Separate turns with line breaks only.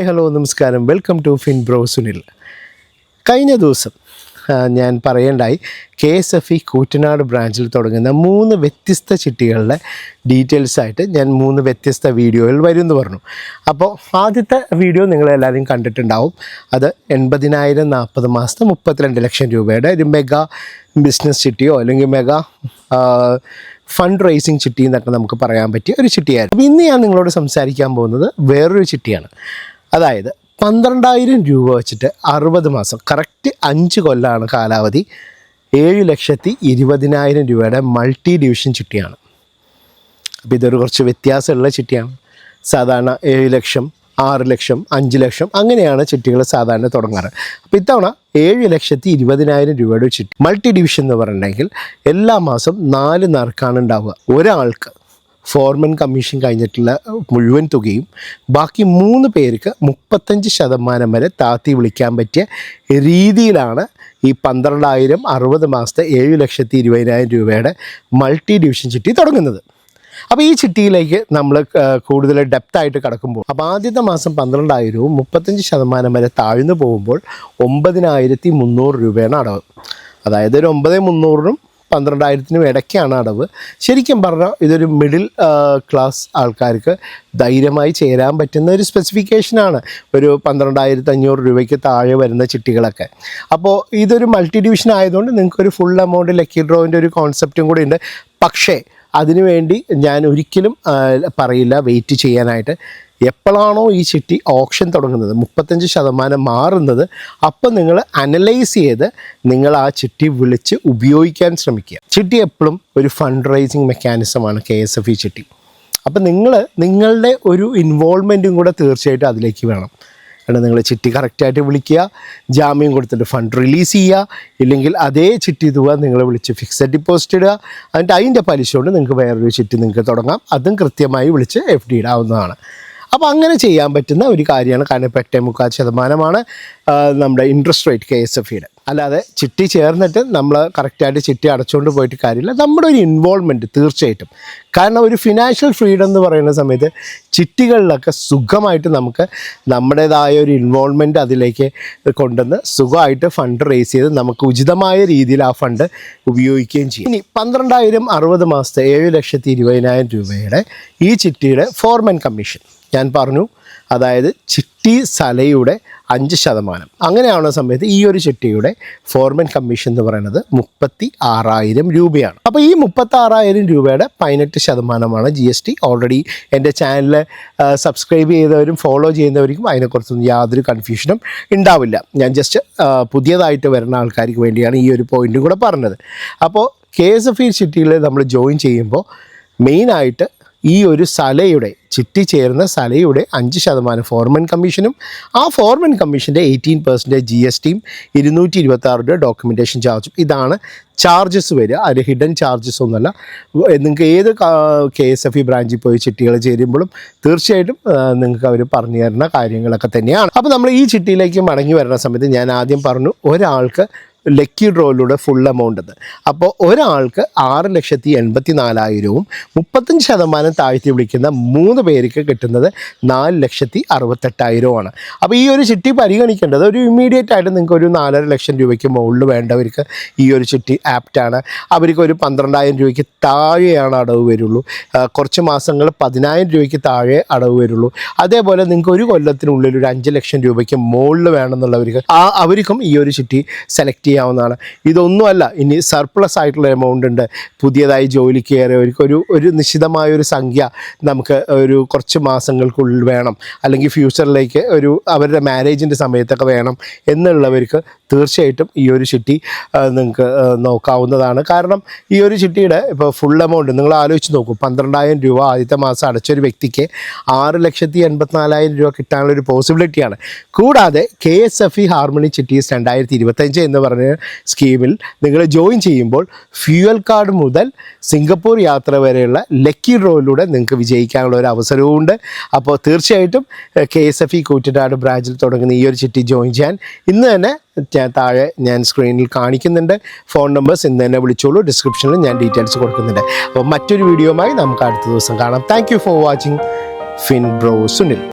Hi hello നമസ്കാരം. Welcome to Fin Bro Sunil. കഴിഞ്ഞ ദിവസം ഞാൻ പറയേണ്ടായി K S F E Koottanad ബ്രാഞ്ചിൽ തുടങ്ങുന്ന മൂന്ന് വ്യത്യസ്ത ചിട്ടികളുടെ ഡീറ്റെയിൽസ് ആയിട്ട് ഞാൻ മൂന്ന് വ്യത്യസ്ത വീഡിയോയിൽ വരും എന്ന് പറഞ്ഞു. അപ്പോൾ ആദ്യത്തെ വീഡിയോ നിങ്ങളെല്ലാവരും കണ്ടിട്ടുണ്ടാവും. അത് എൺപതിനായിരം നാൽപ്പത് മാസത്തെ മുപ്പത്തിരണ്ട് ലക്ഷം രൂപയുടെ ഒരു മെഗാ ബിസിനസ് ചിട്ടിയോ അല്ലെങ്കിൽ മെഗാ ഫണ്ട് റേസിംഗ് ചിട്ടി എന്നൊക്കെ നമുക്ക് പറയാൻ പറ്റിയ ഒരു ചിട്ടിയായിരുന്നു. അപ്പോൾ ഇന്ന് ഞാൻ നിങ്ങളോട് സംസാരിക്കാൻ പോകുന്നത് വേറൊരു ചിട്ടിയാണ്. അതായത് പന്ത്രണ്ടായിരം രൂപ വെച്ചിട്ട് അറുപത് മാസം കറക്റ്റ് അഞ്ച് കൊല്ലമാണ് കാലാവധി. ഏഴ് ലക്ഷത്തി ഇരുപതിനായിരം രൂപയുടെ മൾട്ടി ഡിവിഷൻ ചിട്ടിയാണ്. അപ്പോൾ ഇതൊരു കുറച്ച് വ്യത്യാസമുള്ള ചിട്ടിയാണ്. സാധാരണ ഏഴ് ലക്ഷം ആറ് ലക്ഷം അഞ്ച് ലക്ഷം അങ്ങനെയാണ് ചിട്ടികൾ സാധാരണ തുടങ്ങാറ്. അപ്പോൾ ഇത്തവണ ഏഴ് ലക്ഷത്തി ഇരുപതിനായിരം രൂപയുടെ ചിട്ടി. മൾട്ടി ഡിവിഷൻ എന്ന് പറഞ്ഞിട്ടുണ്ടെങ്കിൽ എല്ലാ മാസം നാല് നറുക്കാണ് ഉണ്ടാവുക. ഒരാൾക്ക് ഫോർമൻ കമ്മീഷൻ കഴിഞ്ഞിട്ടുള്ള മുഴുവൻ തുകയും ബാക്കി മൂന്ന് പേർക്ക് മുപ്പത്തഞ്ച് ശതമാനം വരെ താത്തി വിളിക്കാൻ പറ്റിയ രീതിയിലാണ് ഈ പന്ത്രണ്ടായിരം അറുപത് മാസത്തെ ഏഴ് ലക്ഷത്തി ഇരുപതിനായിരം രൂപയുടെ മൾട്ടി ഡിവിഷൻ ചിട്ടി തുടങ്ങുന്നത്. അപ്പോൾ ഈ ചിട്ടിയിലേക്ക് നമ്മൾ കൂടുതൽ ഡെപ്തായിട്ട് കടക്കുമ്പോൾ അപ്പോൾ ആദ്യത്തെ മാസം പന്ത്രണ്ടായിരവും മുപ്പത്തഞ്ച് ശതമാനം വരെ താഴ്ന്നു പോകുമ്പോൾ ഒമ്പതിനായിരത്തി മുന്നൂറ് രൂപയാണ് അടവ്. അതായത് ഒരു ഒമ്പത് മുന്നൂറിനും പന്ത്രണ്ടായിരത്തിനും ഇടയ്ക്കാണ് അടവ്. ശരിക്കും പറഞ്ഞാൽ ഇതൊരു മിഡിൽ ക്ലാസ് ആൾക്കാർക്ക് ധൈര്യമായി ചേരാൻ പറ്റുന്ന ഒരു സ്പെസിഫിക്കേഷനാണ് ഒരു പന്ത്രണ്ടായിരത്തി അഞ്ഞൂറ് രൂപയ്ക്ക് താഴെ വരുന്ന ചിട്ടികളൊക്കെ. അപ്പോൾ ഇതൊരു മൾട്ടി ഡിവിഷൻ ആയതുകൊണ്ട് നിങ്ങൾക്ക് ഒരു ഫുൾ എമൗണ്ട് ലക്കി ഡ്രോവിന്റെ ഒരു കോൺസെപ്റ്റും കൂടി ഉണ്ട്. പക്ഷേ അതിനുവേണ്ടി ഞാൻ ഒരിക്കലും പറയില്ല വെയിറ്റ് ചെയ്യാനായിട്ട്. എപ്പോഴാണോ ഈ ചിട്ടി ഓപ്ഷൻ തുടങ്ങുന്നത്? മുപ്പത്തഞ്ച് ശതമാനം മാറുന്നത്. അപ്പം നിങ്ങൾ അനലൈസ് ചെയ്ത് നിങ്ങൾ ആ ചിട്ടി വിളിച്ച് ഉപയോഗിക്കാൻ ശ്രമിക്കുക. ചിട്ടി എപ്പോഴും ഒരു ഫണ്ട് റൈസിങ് മെക്കാനിസമാണ് കെ എസ് എഫ് ഇ ചിട്ടി. അപ്പം നിങ്ങൾ നിങ്ങളുടെ ഒരു ഇൻവോൾവ്മെന്റും കൂടെ തീർച്ചയായിട്ടും അതിലേക്ക് വേണം. കാരണം നിങ്ങൾ ചിട്ടി കറക്റ്റായിട്ട് വിളിക്കുക ജാമ്യം കൊടുത്തിട്ട് ഫണ്ട് റിലീസ് ചെയ്യുക ഇല്ലെങ്കിൽ അതേ ചിട്ടി തുക നിങ്ങൾ വിളിച്ച് ഫിക്സഡ് ഡിപ്പോസിറ്റ് ഇടുക. അതിന്റെ അതിന്റെ പലിശ കൊണ്ട് നിങ്ങൾക്ക് വേറൊരു ചിട്ടി നിങ്ങൾക്ക് തുടങ്ങാം. അതും കൃത്യമായി വിളിച്ച് എഫ് ഡി ഇടാവുന്നതാണ് അപ്പോൾ അങ്ങനെ ചെയ്യാൻ പറ്റുന്ന ഒരു കാര്യമാണ്. കാരണം എട്ടേ മുക്കാൽ ശതമാനമാണ് നമ്മുടെ interest rate K S F ഇയുടെ. അല്ലാതെ ചിട്ടി ചേർന്നിട്ട് നമ്മൾ കറക്റ്റായിട്ട് ചിട്ടി അടച്ചുകൊണ്ട് പോയിട്ട് കാര്യമില്ല. നമ്മുടെ ഒരു ഇൻവോൾവ്മെന്റ് തീർച്ചയായിട്ടും. കാരണം ഒരു ഫിനാൻഷ്യൽ ഫ്രീഡം എന്ന് പറയുന്ന സമയത്ത് ചിട്ടികളിലൊക്കെ സുഖമായിട്ട് നമുക്ക് നമ്മുടേതായ ഒരു ഇൻവോൾവ്മെന്റ് അതിലേക്ക് കൊണ്ടുവന്ന് സുഖമായിട്ട് ഫണ്ട് റേസ് ചെയ്ത് നമുക്ക് ഉചിതമായ രീതിയിൽ ആ ഫണ്ട് ഉപയോഗിക്കുകയും ചെയ്യും. ഇനി പന്ത്രണ്ടായിരം അറുപത് മാസത്തെ ഏഴ് ലക്ഷത്തി ഇരുപതിനായിരം രൂപയുടെ ഈ ചിട്ടിയുടെ ഫോർമൻ കമ്മീഷൻ ഞാൻ പറഞ്ഞു. അതായത് ചിട്ടി സലയുടെ അഞ്ച് ശതമാനം. അങ്ങനെയാവുന്ന സമയത്ത് ഈ ഒരു ചിട്ടിയുടെ ഫോർമൻ കമ്മീഷൻ എന്ന് പറയുന്നത് മുപ്പത്തി ആറായിരം രൂപയാണ്. അപ്പോൾ ഈ മുപ്പത്തി ആറായിരം രൂപയുടെ പതിനെട്ട് ശതമാനമാണ് ജി എസ് ടി. ഓൾറെഡി എന്റെ ചാനൽ സബ്സ്ക്രൈബ് ചെയ്തവരും ഫോളോ ചെയ്യുന്നവർക്കും അതിനെക്കുറിച്ചൊന്നും യാതൊരു കൺഫ്യൂഷനും ഉണ്ടാവില്ല. ഞാൻ ജസ്റ്റ് പുതിയതായിട്ട് വരുന്ന ആൾക്കാർക്ക് വേണ്ടിയാണ് ഈ ഒരു പോയിന്റും കൂടെ പറഞ്ഞത്. അപ്പോൾ കെ എസ് എഫ് ഇ ചിട്ടിയിൽ നമ്മൾ ജോയിൻ ചെയ്യുമ്പോൾ മെയിനായിട്ട് ഈ ഒരു സലയുടെ ചിട്ടി ചേർന്ന സലയുടെ അഞ്ച് ശതമാനം ഫോർമൻ കമ്മീഷനും ആ ഫോർമൻ കമ്മീഷന്റെ എയ്റ്റീൻ പെർസെന്റേജ് ജി എസ് ടിയും ഇരുന്നൂറ്റി ഇരുപത്തി ആറ് രൂപ ഡോക്യുമെന്റേഷൻ ചാർജും ഇതാണ് ചാർജസ് വരിക. അതിൽ ഹിഡൻ ചാർജസ് ഒന്നുമല്ല. നിങ്ങൾക്ക് ഏത് കെ എസ് എഫ് ഇ ബ്രാഞ്ചിൽ പോയി ചിട്ടികൾ ചേരുമ്പോഴും തീർച്ചയായിട്ടും നിങ്ങൾക്ക് അവർ പറഞ്ഞു തരുന്ന കാര്യങ്ങളൊക്കെ തന്നെയാണ്. അപ്പോൾ നമ്മൾ ഈ ചിട്ടിയിലേക്ക് മടങ്ങി വരുന്ന സമയത്ത് ഞാൻ ആദ്യം പറഞ്ഞു ഒരാൾക്ക് ലക്കി ഡ്രോയിലൂടെ ഫുൾ എമൗണ്ട് എന്ന് അപ്പോൾ ഒരാൾക്ക് ആറ് ലക്ഷത്തി എൺപത്തി നാലായിരവും മുപ്പത്തഞ്ച് ശതമാനം താഴ്ത്തി വിളിക്കുന്ന മൂന്ന് പേർക്ക് കിട്ടുന്നത് നാല് ലക്ഷത്തി അറുപത്തെട്ടായിരവുമാണ്. അപ്പോൾ ഈ ഒരു ചിട്ടി പരിഗണിക്കേണ്ടത് ഒരു ഇമ്മീഡിയറ്റ് ആയിട്ട് നിങ്ങൾക്ക് ഒരു നാലര ലക്ഷം രൂപയ്ക്ക് മുകളിൽ വേണ്ടവർക്ക് ഈ ഒരു ചിട്ടി ആപ്റ്റാണ് അവർക്ക് ഒരു പന്ത്രണ്ടായിരം രൂപയ്ക്ക് താഴെയാണ് അടവ് വരുള്ളൂ. കുറച്ച് മാസങ്ങൾ പതിനായിരം രൂപയ്ക്ക് താഴെ അടവ് വരുള്ളൂ. അതേപോലെ നിങ്ങൾക്ക് ഒരു കൊല്ലത്തിനുള്ളിൽ ഒരു അഞ്ച് ലക്ഷം രൂപയ്ക്ക് മുകളിൽ വേണമെന്നുള്ളവർക്ക് ആ അവർക്കും ഈ ഒരു ചിട്ടി സെലക്ട് ചെയ്യാവുന്നതാണ്. ഇതൊന്നുമല്ല ഇനി സർപ്ലസ് ആയിട്ടുള്ള എമൗണ്ട് ഉണ്ട്. പുതിയതായി ജോലിക്ക് കയറിയവർക്ക് ഒരു ഒരു നിശ്ചിതമായ ഒരു സംഖ്യ നമുക്ക് ഒരു കുറച്ച് മാസങ്ങൾക്കുള്ളിൽ വേണം. അല്ലെങ്കിൽ ഫ്യൂച്ചറിലേക്ക് ഒരു അവരുടെ മാരേജിന്റെ സമയത്തൊക്കെ വേണം എന്നുള്ളവർക്ക് തീർച്ചയായിട്ടും ഈ ഒരു ചിട്ടി നിങ്ങൾക്ക് നോക്കാവുന്നതാണ്. കാരണം ഈ ഒരു ചിട്ടിയുടെ ഇപ്പോൾ ഫുൾ എമൗണ്ട് നിങ്ങൾ ആലോചിച്ച് നോക്കൂ. പന്ത്രണ്ടായിരം രൂപ ആദ്യത്തെ മാസം അടച്ചൊരു വ്യക്തിക്ക് ആറ് ലക്ഷത്തി എൺപത്തിനാലായിരം രൂപ കിട്ടാനുള്ള ഒരു പോസിബിലിറ്റിയാണ് കൂടാതെ K S F E harmony ചിട്ടീസ് രണ്ടായിരത്തി ഇരുപത്തഞ്ച് എന്ന് പറഞ്ഞ സ്കീമിൽ നിങ്ങൾ ജോയിൻ ചെയ്യുമ്പോൾ ഫ്യൂവൽ കാർഡ് മുതൽ സിംഗപ്പൂർ യാത്ര വരെയുള്ള ലക്കി ഡ്രോയിലൂടെ നിങ്ങൾക്ക് വിജയിക്കാനുള്ള ഒരു അവസരവും ഉണ്ട് അപ്പോൾ തീർച്ചയായിട്ടും K S F E Koottanad ബ്രാഞ്ചിൽ തുടങ്ങുന്ന ഈ ഒരു ചിട്ടി ജോയിൻ ചെയ്യാൻ ഇന്ന് തന്നെ ഞാൻ താഴെ ഞാൻ സ്ക്രീനിൽ കാണിക്കുന്നുണ്ട്. ഫോൺ നമ്പേഴ്സ് ഇന്ന് തന്നെ വിളിച്ചോളൂ. ഡിസ്ക്രിപ്ഷനിൽ ഞാൻ ഡീറ്റെയിൽസ് കൊടുക്കുന്നുണ്ട്. അപ്പോൾ മറ്റൊരു വീഡിയോയുമായി നമുക്ക് അടുത്ത ദിവസം കാണാം. Thank for watching. Fin Bro Sunil.